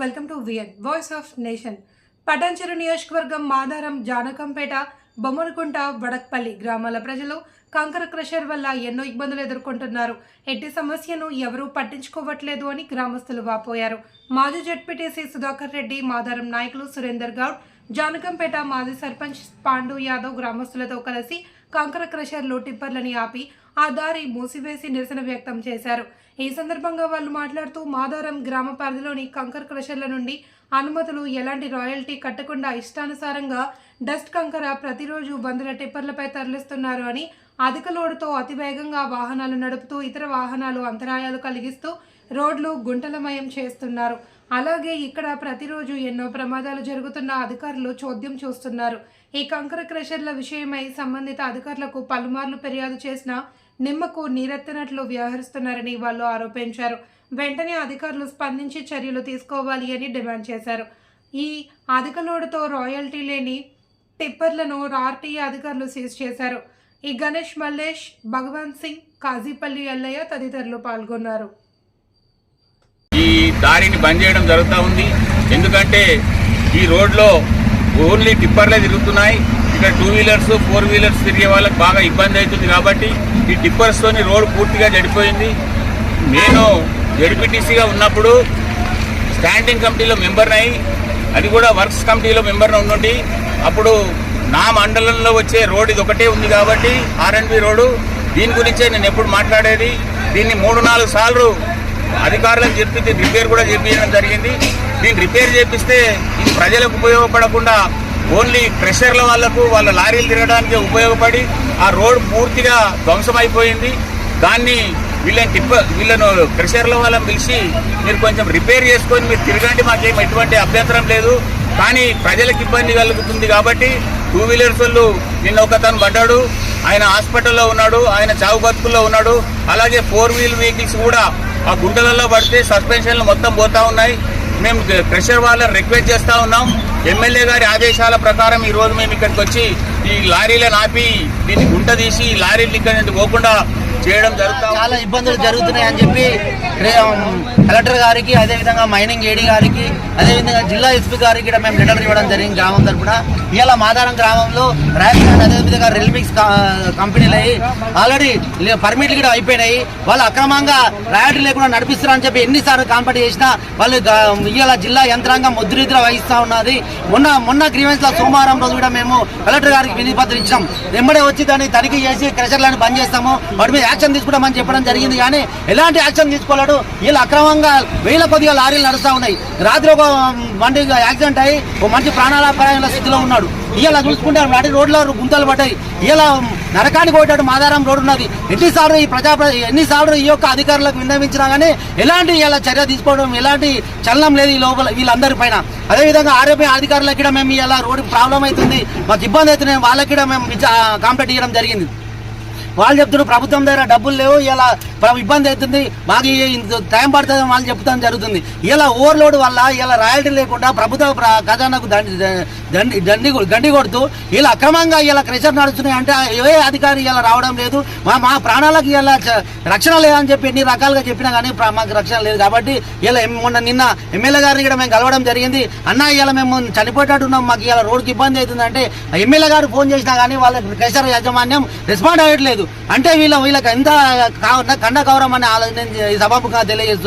Welcome to VN voice of nation Patancheru నియోజకవర్గం మాదారం జానకంపేట బొమ్మనకుంట వడక్పల్లి గ్రామాల ప్రజలు కంకర క్రషర్ వల్ల ఎన్నో ఇబ్బందులు ఎదుర్కొంటున్నారు. ఎట్టి సమస్యను ఎవరూ పట్టించుకోవట్లేదు అని గ్రామస్తులు వాపోయారు. మాజీ జడ్పీటీసీ సుధాకర్ రెడ్డి మాదారం నాయకులు సురేందర్ గౌడ్ జానకంపేట మాజీ సర్పంచ్ పాండు యాదవ్ గ్రామస్తులతో కలిసి కంకర క్రషర్లు టిప్పర్లని ఆపి ఆ దారి మూసివేసి నిరసన వ్యక్తం చేశారు. ఈ సందర్భంగా వాళ్ళు మాట్లాడుతూ మాధారం గ్రామ పరిధిలోని కంకర్ క్రషర్ల నుండి అనుమతులు ఎలాంటి రాయల్టీ కట్టకుండా ఇష్టానుసారంగా డస్ట్ కంకర ప్రతిరోజు వందల టిప్పర్లపై తరలిస్తున్నారు అని అధిక లోడుతో అతివేగంగా వాహనాలు నడుపుతూ ఇతర వాహనాలు అంతరాయాలు కలిగిస్తూ రోడ్లు గుంటలమయం చేస్తున్నారు. అలాగే ఇక్కడ ప్రతిరోజు ఎన్నో ప్రమాదాలు జరుగుతున్న అధికారులు చోద్యం చూస్తున్నారు. ఈ కంకర క్రషర్ల విషయమై సంబంధిత అధికారులకు పలుమార్లు ఫిర్యాదు చేసినా నిమ్మకు నీరెత్తనట్లు వ్యవహరిస్తున్నారని వాళ్ళు ఆరోపించారు. వెంటనే అధికారులు స్పందించి చర్యలు తీసుకోవాలి అని డిమాండ్ చేశారు. ఈ అధిక లోడుతో రాయల్టీ లేని టిప్పర్లను ఆర్టీఏ అధికారులు సీజ్ చేశారు. ఈ గణేష్ మల్లేష్ భగవాన్ సింగ్ కాజీపల్లి ఎల్లయ్య తదితరులు పాల్గొన్నారు. ఈ దారిని బంద్ చేయడం జరుగుతూ ఉంది. ఎందుకంటే ఈ రోడ్లో ఓన్లీ టిప్పర్లే తిరుగుతున్నాయి. ఇక్కడ టూ వీలర్స్ ఫోర్ వీలర్స్ తిరిగే వాళ్ళకి బాగా ఇబ్బంది అవుతుంది కాబట్టి ఈ టిప్పర్స్తోని రోడ్ పూర్తిగా జడిపోయింది నేను జడిపిటీసీగా ఉన్నప్పుడు స్టాండింగ్ కమిటీలో మెంబర్ని అయి అది కూడా వర్క్స్ కమిటీలో మెంబర్ని ఉండి అప్పుడు నా మండలంలో వచ్చే రోడ్ ఇది ఒకటే ఉంది కాబట్టి ఆర్ఎన్బి రోడ్డు దీని గురించే నేను ఎప్పుడు మాట్లాడేది. దీన్ని మూడు నాలుగు సార్లు అధికారులకు చెప్పి రిపేర్ కూడా చేపించడం జరిగింది. దీన్ని రిపేర్ చేపిస్తే ఇది ప్రజలకు ఉపయోగపడకుండా ఓన్లీ క్రెషర్ల వాళ్ళకు వాళ్ళ లారీలు తిరగడానికి ఉపయోగపడి ఆ రోడ్ పూర్తిగా ధ్వంసమైపోయింది. దాన్ని వీళ్ళని టిప్ప వీళ్ళను క్రెషర్ల వాళ్ళని పిలిచి మీరు కొంచెం రిపేర్ చేసుకొని మీరు తిరగండి మాకేం ఎటువంటి అభ్యంతరం లేదు. కానీ ప్రజలకు ఇబ్బంది కలుగుతుంది కాబట్టి టూ వీలర్స్ వాళ్ళు నిన్న ఒక తను పడ్డాడు. ఆయన హాస్పిటల్లో ఉన్నాడు ఆయన చావు బతుకుల్లో ఉన్నాడు. అలాగే ఫోర్ వీల్ వెహికల్స్ కూడా ఆ గుంటలలో పడితే సస్పెన్షన్లు మొత్తం పోతా ఉన్నాయి. మేము ప్రెషర్ వాళ్ళని రిక్వెస్ట్ చేస్తూ ఉన్నాం ఎమ్మెల్యే గారి ఆదేశాల ప్రకారం ఈ రోజు మేము ఇక్కడికి వచ్చి ఈ లారీలను ఆపి దీన్ని గుంట తీసి లారీలు ఇక్కడ నుండి పోకుండా చేయడం జరుగుతా ఉంది. చాలా ఇబ్బందులు జరుగుతున్నాయి అని చెప్పి కలెక్టర్ గారికి అదేవిధంగా మైనింగ్ ఏడీ గారికి అదేవిధంగా జిల్లా ఎస్పీ గారికి కూడా మేము లెటర్ ఇవ్వడం జరిగింది గ్రామం తరఫున ఇలా మాదారం గ్రామంలో రాయల్ అదేవిధంగా రెల్మిక్స్ కంపెనీలు అయ్యి ఆల్రెడీ పర్మిట్లు కూడా అయిపోయినాయి. వాళ్ళు అక్రమంగా రాయటీ లేకుండా నడిపిస్తారని చెప్పి ఎన్నిసార్లు కాంపౌండ్ చేసినా వాళ్ళు గా- ఇవాళ జిల్లా యంత్రాంగం ముద్రిద్ర వహిస్తూ ఉన్నది. మొన్న మొన్న గ్రీవెన్స్లో సోమవారం రోజు కూడా మేము కలెక్టర్ గారికి వినిపత్రం ఇచ్చాం. వెంబడే వచ్చి దాన్ని తనిఖీ చేసి క్రెషర్లను బంద్ చేస్తాము. వాటి మీద యాక్షన్ తీసుకుంటామని చెప్పడం జరిగింది. కానీ ఎలాంటి యాక్షన్ నాడు వీళ్ళు అక్రమంగా వేల కొద్దిగా లారీలు నడుస్తూ ఉన్నాయి. రాత్రి ఒక బండి యాక్సిడెంట్ అయ్యి ఒక మనిషి ప్రాణాపాయన స్థితిలో ఉన్నాడు. ఇలా చూసుకుంటే వాటి రోడ్లో గుంతలు పడ్డాయి. ఇలా నరకానికి పోయేటట్టు మాదారం రోడ్డు ఉన్నది. ఎన్నిసార్లు ఈ ప్రజా ఎన్నిసార్లు ఈ యొక్క అధికారులకు విన్నవించినా కానీ ఎలాంటి ఇలా చర్య తీసుకోవడం ఎలాంటి చలనం లేదు ఈ లోపల వీళ్ళందరి పైన. అదేవిధంగా ఆరోగ్య అధికారులకు కూడా మేము ఇలా రోడ్డు ప్రాబ్లం అవుతుంది. మాకు ఇబ్బంది అవుతుంది. వాళ్ళకి కూడా మేము కాంప్లైంట్ ఇవ్వడం జరిగింది. వాళ్ళు చెప్తున్నారు ప్రభుత్వం దగ్గర డబ్బులు లేవు ఇలా ఇబ్బంది అవుతుంది మాకు ఇంత టైం పడుతుంది వాళ్ళు చెప్తాం జరుగుతుంది. ఇలా ఓవర్లోడ్ వల్ల ఇలా రాయల్టీ లేకుండా ప్రభుత్వ ప్ర- ఖజానాకు దండి దండి గండి కొడుతూ ఇలా అక్రమంగా ఇలా క్రెషర్ నడుస్తున్నాయి అంటే ఏ అధికారి ఇలా రావడం లేదు. మా మా ప్రాణాలకు ఇలా రక్షణ లేదని చెప్పి ఎన్ని రకాలుగా చెప్పినా కానీ మాకు రక్షణ లేదు కాబట్టి ఇలా మొన్న నిన్న ఎమ్మెల్యే గారిని కూడా మేము కలవడం జరిగింది. అన్న ఇలా మేము చనిపోయేటట్టున్నాం మాకు ఇలా రోడ్డుకి ఇబ్బంది అవుతుంది అంటే ఎమ్మెల్యే గారు ఫోన్ చేసినా కానీ వాళ్ళ క్రెషర్ యాజమాన్యం రెస్పాండ్ అవ్వట్లేదు. అంటే వీళ్ళ వీళ్ళకి ఎంత కా- కండ కౌరం అనే ఆలోచన ఈ సభాముఖంగా తెలియజేస్తుంది